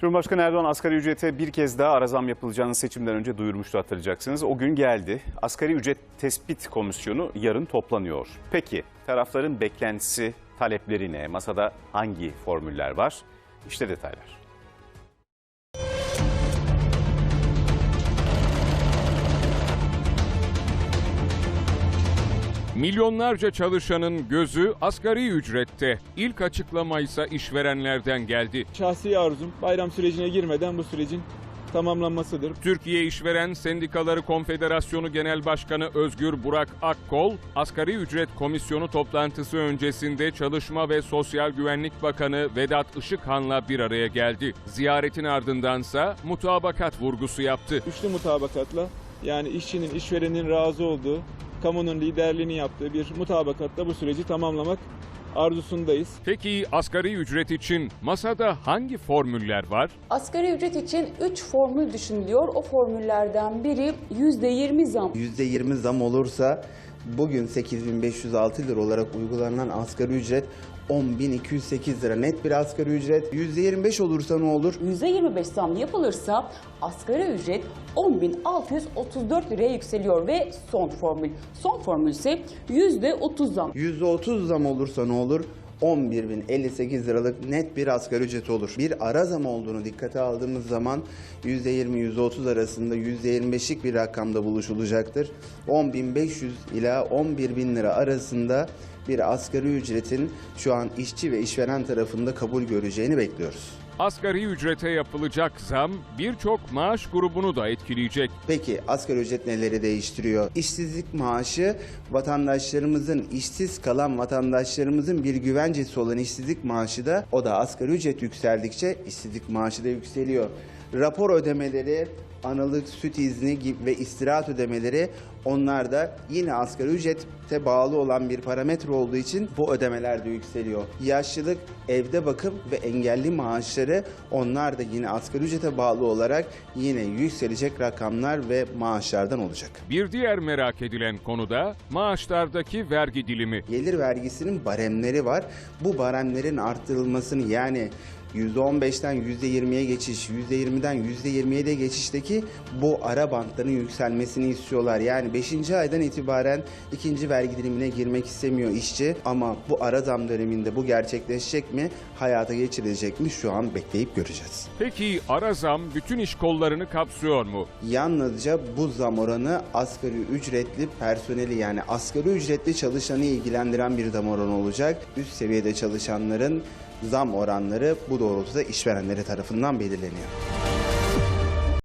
Cumhurbaşkanı Erdoğan asgari ücrete bir kez daha ara zam yapılacağını seçimden önce duyurmuştu hatırlayacaksınız. O gün geldi. Asgari ücret tespit komisyonu yarın toplanıyor. Peki tarafların beklentisi, talepleri ne? Masada hangi formüller var? İşte detaylar. Milyonlarca çalışanın gözü asgari ücrette. İlk açıklama ise işverenlerden geldi. Şahsi arzum bayram sürecine girmeden bu sürecin tamamlanmasıdır. Türkiye İşveren Sendikaları Konfederasyonu Genel Başkanı Özgür Burak Akkol, asgari ücret komisyonu toplantısı öncesinde Çalışma ve Sosyal Güvenlik Bakanı Vedat Işıkhan'la bir araya geldi. Ziyaretin ardındansa mutabakat vurgusu yaptı. Üçlü mutabakatla yani işçinin, işverenin razı olduğu, kamunun liderliğini yaptığı bir mutabakatla bu süreci tamamlamak arzusundayız. Peki asgari ücret için masada hangi formüller var? Asgari ücret için 3 formül düşünülüyor. O formüllerden biri %20 zam. %20 zam olursa bugün 8506 lira olarak uygulanan asgari ücret 10.208 lira net bir asgari ücret. %25 olursa ne olur? %25 zam yapılırsa asgari ücret 10.634 liraya yükseliyor ve son formül. Son formül ise %30 zam. %30 zam olursa ne olur? 11.058 liralık net bir asgari ücret olur. Bir ara zam olduğunu dikkate aldığımız zaman %20-%30 arasında %25'lik bir rakamda buluşulacaktır. 10.500 ila 11.000 lira arasında bir asgari ücretin şu an işçi ve işveren tarafında kabul göreceğini bekliyoruz. Asgari ücrete yapılacak zam birçok maaş grubunu da etkileyecek. Peki asgari ücret neleri değiştiriyor? İşsizlik maaşı vatandaşlarımızın, işsiz kalan vatandaşlarımızın bir güvencesi olan işsizlik maaşı da o da asgari ücret yükseldikçe işsizlik maaşı da yükseliyor. Rapor ödemeleri, analık süt izni ve istirahat ödemeleri onlar da yine asgari ücrete bağlı olan bir parametre olduğu için bu ödemeler de yükseliyor. Yaşlılık, evde bakım ve engelli maaşları onlar da yine asgari ücrete bağlı olarak yine yükselecek rakamlar ve maaşlardan olacak. Bir diğer merak edilen konu da maaşlardaki vergi dilimi. Gelir vergisinin baremleri var. Bu baremlerin arttırılmasını yani %15'ten %20'ye geçiş, %20'den %27'ye geçişteki bu ara bantların yükselmesini istiyorlar. Yani 5. aydan itibaren ikinci vergi dilimine girmek istemiyor işçi ama bu ara zam döneminde bu gerçekleşecek mi, hayata geçirilecek mi şu an bekleyip göreceğiz. Peki ara zam bütün iş kollarını kapsıyor mu? Yalnızca bu zam oranı asgari ücretli personeli yani asgari ücretli çalışanı ilgilendiren bir zam oranı olacak. Üst seviyede çalışanların zam oranları bu doğrultuda işverenleri tarafından belirleniyor.